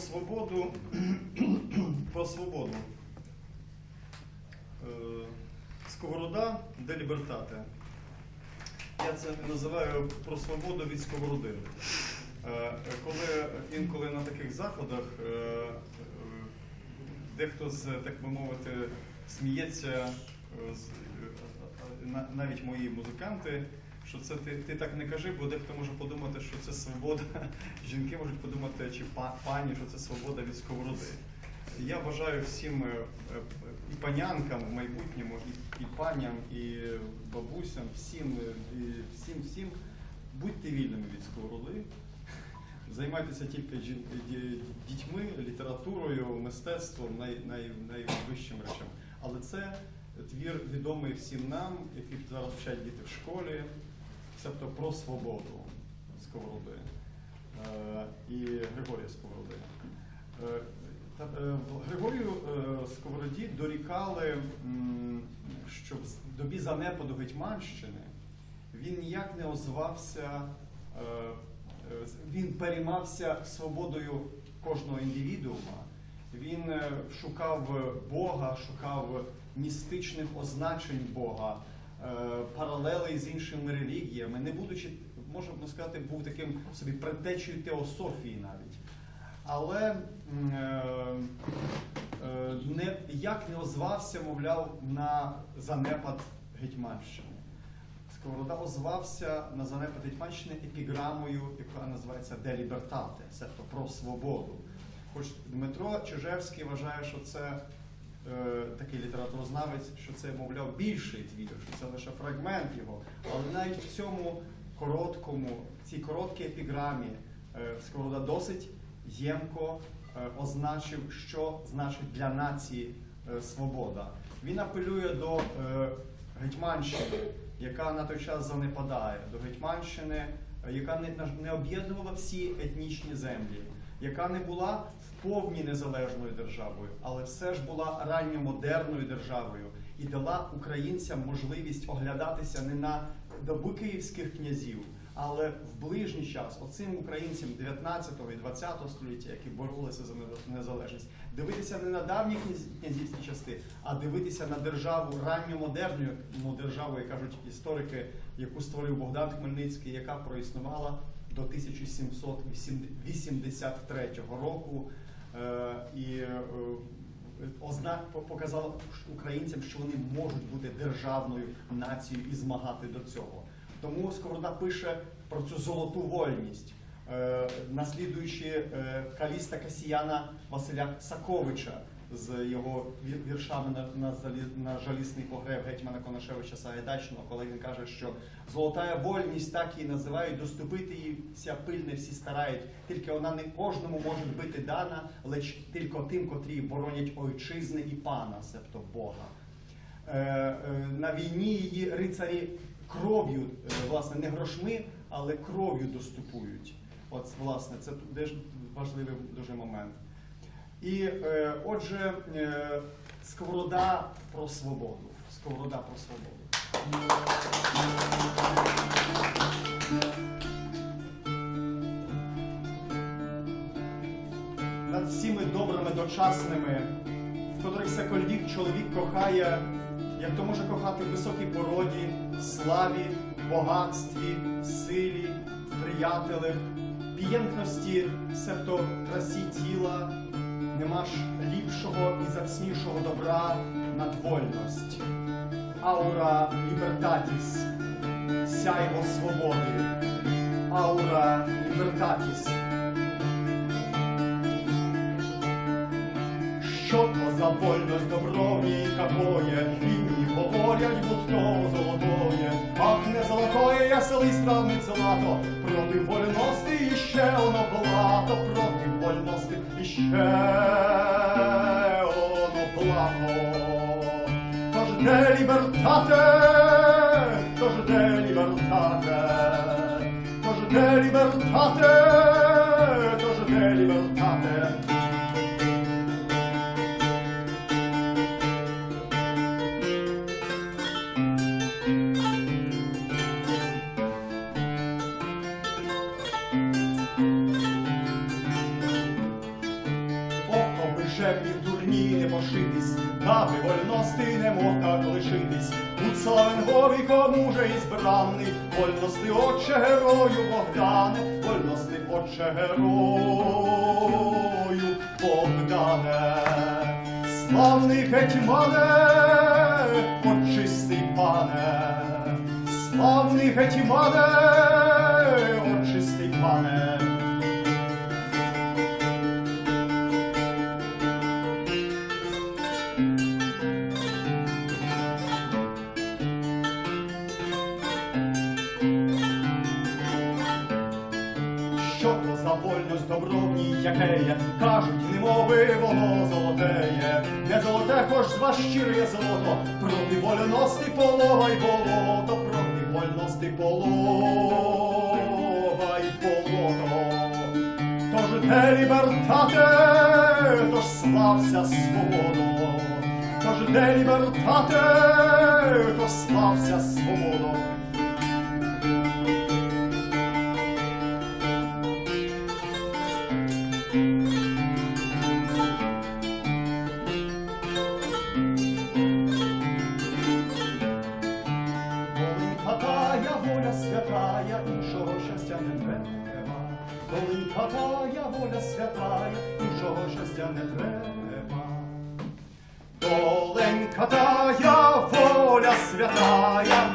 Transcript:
свободу. Про свободу. Е, Сковорода де лібертате. Я це називаю про свободу від сковороди. Е, Коли інколи на таких заходах е, дехто з, так би мовити, сміється, навіть мої музиканти, що це ти, ти так не кажи, бо дехто може подумати, що це свобода. Жінки можуть подумати, чи па- пані, що це свобода від сковороди. Я бажаю всім е, е, і панянкам в майбутньому, і, і паням, і бабусям, всім, е, і всім, всім будьте вільними від сковороди. Займайтеся тільки дітьми, літературою, мистецтвом, най, най, найвищим речам. Але це твір відомий всім нам, який зараз вчать діти в школі, тобто про свободу сковороди е, і Григорія Сковороди. Е, е, Григорію Сковороді дорікали, що в добі занепаду Гетьманщини він ніяк не озвався, він переймався свободою кожного індивідуума. Він шукав Бога, шукав містичних означень Бога, е, паралелей з іншими релігіями, не будучи, можна сказати, був таким собі предтечею теософії навіть. Але е, е, не, як не озвався, мовляв, на занепад Гетьманщини. Сковорода озвався на занепад Гетьманщини епіграмою, яка називається Де лібертате, тобто про свободу. Хоч Дмитро Чижевський вважає, що це такий літературознавець, що це, мовляв, більший твір, що це лише фрагмент його. Але навіть в цьому короткому, цій короткій епіграмі е, Сковорода досить ємко е, означив, що значить для нації е, свобода. Він апелює до е, Гетьманщини, яка на той час занепадає, до Гетьманщини, е, яка не об'єднувала всі етнічні землі, яка не була в повній незалежною державою, але все ж була ранньомодерною державою і дала українцям можливість оглядатися не на доби київських князів, але в ближній час оцим українцям 19 і 20 століття, які боролися за незалежність, дивитися не на давні князівські части, а дивитися на державу ранньомодерну ну, державу, як кажуть історики, яку створив Богдан Хмельницький, яка проіснувала до 1783 року. Е, і е, озна по- показала українцям, що вони можуть бути державною нацією і змагати до цього. Тому Сковорода пише про цю золоту вольність, е, наслідуючи каліста Касіяна Василя Саковича з його віршами на, на, на жалісний погреб гетьмана Конашевича Сагайдачного, коли він каже, що золотая вольність так її називають, доступити їй вся пильне всі старають, тільки вона не кожному може бути дана, лише тільки тим, котрі боронять ойчизни і пана, себто Бога. Е, е, на війні її рицарі кров'ю, е, власне, не грошми, але кров'ю доступують. От, власне, це теж важливий дуже момент. І е, отже, е, сковорода про свободу. Сковорода про свободу. Над всіми добрими дочасними, в котрих всекольвік чоловік кохає, як то може кохати в високій породі, славі, багатстві, силі, приятелях, пієнтності, себто красі тіла, нема ж ліпшого і зацнішого добра над вольність. Аура лібертатіс, сяйво свободи, аура лібертатіс. Що то за вольність доброві какое, Inni говорять, будто золотое, Ах, не золотое, я селиста не злато, проти вольності іще оно блато, проти вольності іще оно блато. Тож де лібертате, тож де не пошитись, вольности не мог лишитись. У Цавенгові кому же і збраний, вольности отче герою Богдане, вольности отче герою Богдане. Славний гетьмане, очистий пане, славний гетьмане, очистий пане. Що то за вольність добровній, якеє, кажуть, немови воно золотеє, не золоте, хоч з вас щире золото, проти вольності полова й болото, проти вольності полова й болото. Тож де лібертате, тож слався свободо, тож де лібертате, тож слався свободо. Святая, іншого щастя не треба. коли катая воля святая, іншого щастя не треба. Доленька тая, воля святая,